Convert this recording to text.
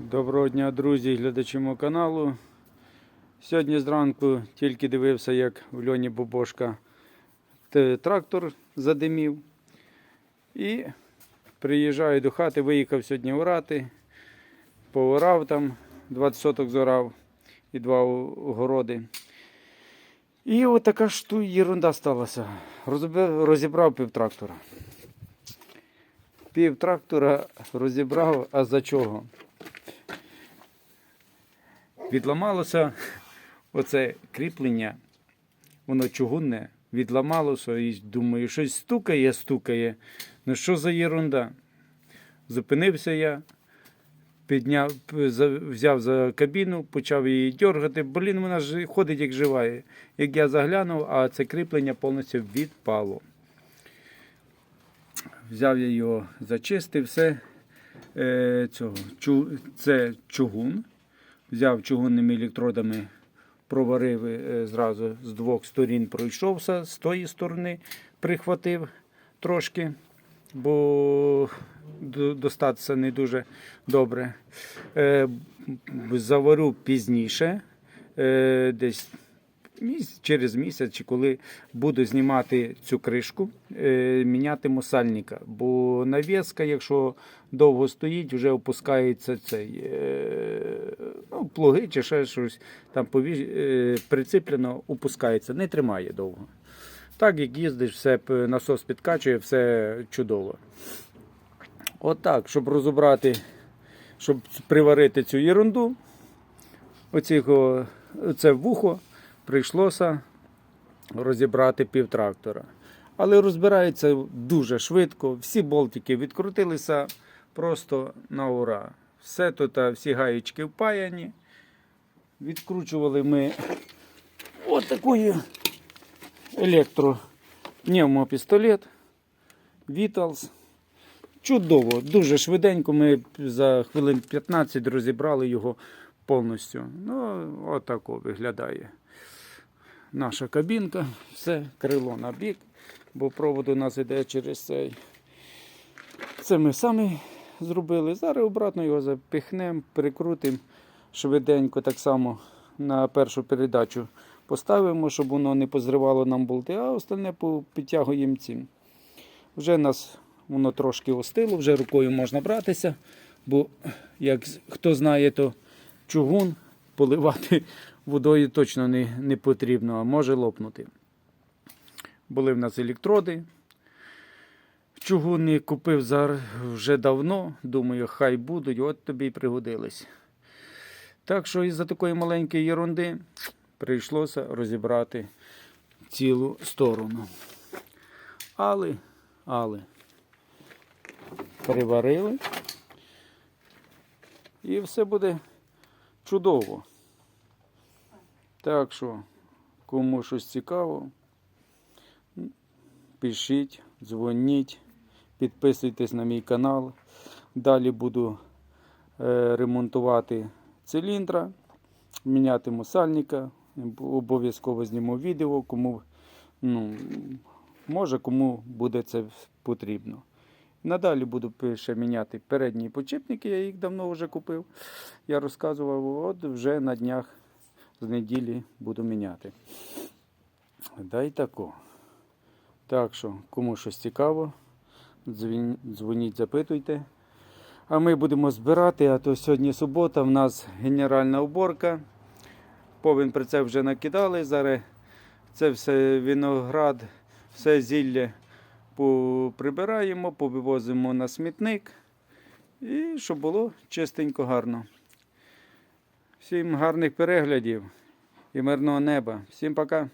Доброго дня, друзі, глядачі мого каналу. Сьогодні зранку тільки дивився, як в льоні Бобошка трактор задимів. І приїжджаю до хати, виїхав сьогодні орати, поорав там 20 соток зорав і два огороди. І от така ж ту єрунда сталася. Розібрав півтрактора. Пів трактора розібрав, а за чого? Відламалося оце кріплення, воно чугунне, відламалося і думаю, щось стукає, стукає. Ну що за єрунда? Зупинився я, підняв, взяв за кабіну, почав її дергати. Блін, вона ж ходить як жива. Як я заглянув, а це кріплення повністю відпало. Взяв я його, зачистив все. Е, цього, це чугун. Взяв чугунними електродами, проварив е, зразу з двох сторін, пройшовся, з тої сторони прихватив трошки, бо достатися не дуже добре. Е, заварю пізніше, е, десь через місяць, коли буду знімати цю кришку, мінятиму сальника. Бо навіска, якщо довго стоїть, вже опускається цей плуги чи ще щось там е, прицеплено, опускається, не тримає довго. Так як їздиш, все насос підкачує, все чудово. Отак, щоб розібрати, щоб приварити цю ерунду, оцього, це вухо, прийшлося розібрати півтрактора. Але розбирається дуже швидко, всі болтики відкрутилися просто на ура. Все тут, всі гаєчки впаяні. Відкручували ми отакою електро пневмопістолет Vitals. Чудово, дуже швиденько. Ми за хвилин 15 розібрали його повністю. Ну, отако виглядає наша кабінка. Все, крило на бік, бо провод у нас йде через цей. Це ми самі зробили. Зараз обратно його запихнемо, прикрутимо швиденько, так само на першу передачу поставимо, щоб воно не позривало нам болти, а остальне підтягуємо цим. Вже нас воно трошки остило, вже рукою можна братися, бо, як хто знає, то чугун поливати водою точно не, не потрібно, а може лопнути. Були в нас електроди. Чугунні купив вже давно. Думаю, хай будуть, от тобі й пригодились. Так що із-за такої маленької ерунди прийшлося розібрати цілу сторону. Але, але переварили. І все буде чудово. Так що, кому щось цікаво, пишіть, дзвоніть, підписуйтесь на мій канал. Далі буду е, ремонтувати циліндра, мінятиму сальника. Обов'язково зніму відео, кому ну, може кому буде це потрібно. Надалі буду ще міняти передні почепники, я їх давно вже купив. Я розказував, от вже на днях з неділі буду міняти. Дай тако. Так що, кому щось цікаво, дзвоніть, запитуйте. А ми будемо збирати, а то сьогодні субота, в нас генеральна уборка. Повен прицеп вже накидали. Зараз це все виноград, все зілля прибираємо, повивозимо на смітник. І щоб було чистенько, гарно. Всім гарних переглядів і мирного неба. Всім пока.